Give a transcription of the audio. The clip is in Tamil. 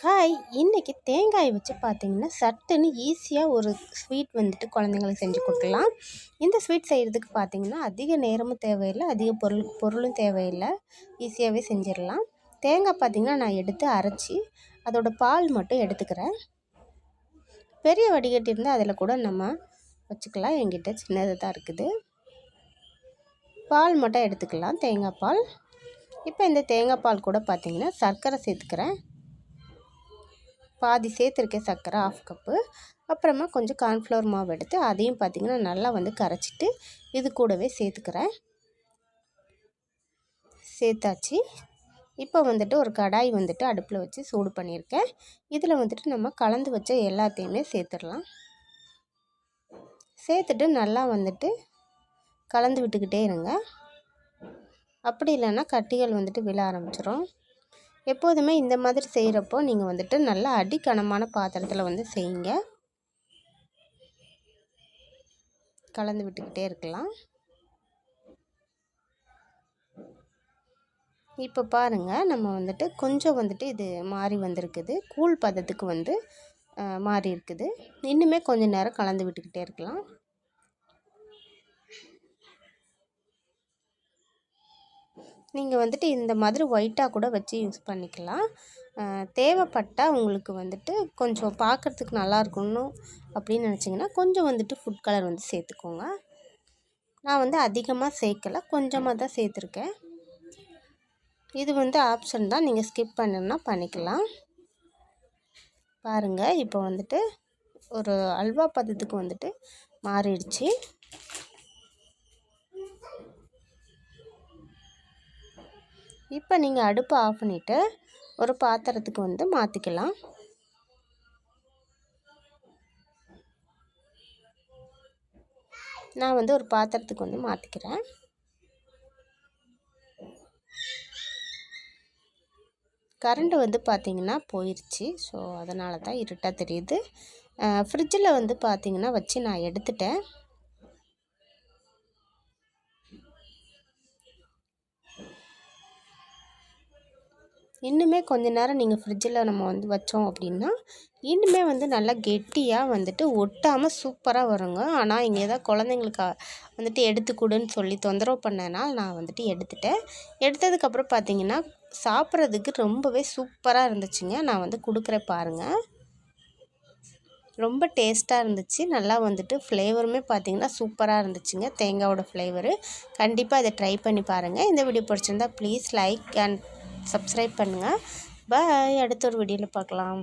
ஹாய். இன்றைக்கி தேங்காய் வச்சு பார்த்தீங்கன்னா சட்டுன்னு ஈஸியாக ஒரு ஸ்வீட் வந்துட்டு குழந்தைங்களுக்கு செஞ்சு கொடுக்கலாம். இந்த ஸ்வீட் செய்கிறதுக்கு பார்த்தீங்கன்னா அதிக நேரமும் தேவையில்லை. அதிக பொருள் பொருளும் தேவையில்லை. ஈஸியாகவே செஞ்சிடலாம். தேங்காய் பார்த்திங்கன்னா நான் எடுத்து அரைச்சி அதோட பால் மட்டும் எடுத்துக்கிறேன். பெரிய வடிகட்டி இருந்தால் அதில் கூட நம்ம வச்சுக்கலாம். என்கிட்ட சின்னது தான் இருக்குது. பால் மட்டும் எடுத்துக்கலாம். தேங்காய் பால். இப்போ இந்த தேங்காய் பால் கூட பார்த்திங்கன்னா சர்க்கரை சேர்த்துக்கிறேன். பாதி சேர்த்துருக்கேன் சர்க்கரை ஆஃப் கப்பு அப்புறமா கொஞ்சம் கார்ன்ஃப்ளவர் மாவு எடுத்து அதையும் பார்த்திங்கன்னா நல்லா வந்து கரைச்சிட்டு இது கூடவே சேர்த்துக்கிறேன். சேர்த்தாச்சு. இப்போ வந்துட்டு ஒரு கடாய் வந்துட்டு அடுப்பில் வச்சு சூடு பண்ணியிருக்கேன். இதில் வந்துட்டு நம்ம கலந்து வச்ச எல்லாத்தையுமே சேர்த்துடலாம். சேர்த்துட்டு நல்லா வந்துட்டு கலந்து விட்டுக்கிட்டே இருங்க. அப்படி இல்லைன்னா கட்டிகள் வந்துட்டு விழ ஆரம்பிச்சிடும் எப்போதுமே இந்த மாதிரி செய்கிறப்போ நீங்கள் வந்துட்டு நல்லா அடிக்கனமான பாத்திரத்தில் வந்து செய்யுங்க. கலந்து விட்டுக்கிட்டே இருக்கலாம். இப்போ பாருங்கள் நம்ம வந்துட்டு கொஞ்சம் வந்துட்டு இது மாறி வந்திருக்குது. கூழ் பதத்துக்கு வந்து மாறி இருக்குது. இன்னுமே கொஞ்சம் நேரம் கலந்து விட்டுக்கிட்டே இருக்கலாம். நீங்கள் வந்துட்டு இந்த மாதிரி ஒயிட்டாக கூட வச்சு யூஸ் பண்ணிக்கலாம். தேவைப்பட்டால் உங்களுக்கு வந்துட்டு கொஞ்சம் பார்க்குறதுக்கு நல்லா இருக்கணும் அப்படின்னு நினச்சிங்கன்னா கொஞ்சம் வந்துட்டு ஃபுட் கலர் வந்து சேர்த்துக்கோங்க. நான் வந்து அதிகமாக சேர்க்கலை கொஞ்சமாக தான் சேர்த்துருக்கேன். இது வந்து ஆப்ஷன் தான் நீங்கள் ஸ்கிப் பண்ணணும்னா பண்ணிக்கலாம். பாருங்கள் இப்போ வந்துட்டு ஒரு அல்வா பதத்துக்கு வந்துட்டு மாறிடுச்சு. இப்போ நீங்கள் அடுப்பை ஆஃப் பண்ணிவிட்டு ஒரு பாத்திரத்துக்கு வந்து மாற்றிக்கலாம் நான் வந்து ஒரு பாத்திரத்துக்கு வந்து மாற்றிக்கிறேன் கரண்ட்டு வந்து பார்த்திங்கன்னா போயிடுச்சு ஸோ அதனால தான் இருட்டாக தெரியுது ஃப்ரிட்ஜில் வந்து பார்த்திங்கன்னா வச்சு நான் எடுத்துட்டேன். இன்னுமே கொஞ்ச நேரம் நீங்கள் ஃப்ரிட்ஜில் நம்ம வந்து வச்சோம் அப்படின்னா இன்னுமே வந்து நல்லா கெட்டியாக வந்துட்டு ஒட்டாமல் சூப்பராக வருங்க. ஆனால் இங்கே தான் குழந்தைங்களுக்கு வந்துட்டு எடுத்துக்கூடுன்னு சொல்லி தொந்தரவு பண்ணனால நான் வந்துட்டு எடுத்துட்டேன். எடுத்ததுக்கப்புறம் பார்த்தீங்கன்னா சாப்பிட்றதுக்கு ரொம்பவே சூப்பராக இருந்துச்சுங்க. நான் வந்து கொடுக்குறேன் பாருங்கள் ரொம்ப டேஸ்ட்டாக இருந்துச்சு. நல்லா வந்துட்டு ஃப்ளேவருமே பார்த்திங்கன்னா சூப்பராக இருந்துச்சுங்க. தேங்காவோட ஃப்ளேவரு கண்டிப்பாக இதை ட்ரை பண்ணி பாருங்கள் இந்த வீடியோ பிடிச்சிருந்தா ப்ளீஸ் லைக் அண்ட் சப்ஸ்கிரைப் பண்ணுங்கள் பாய் அடுத்த ஒரு வீடியோவில் பார்க்கலாம்.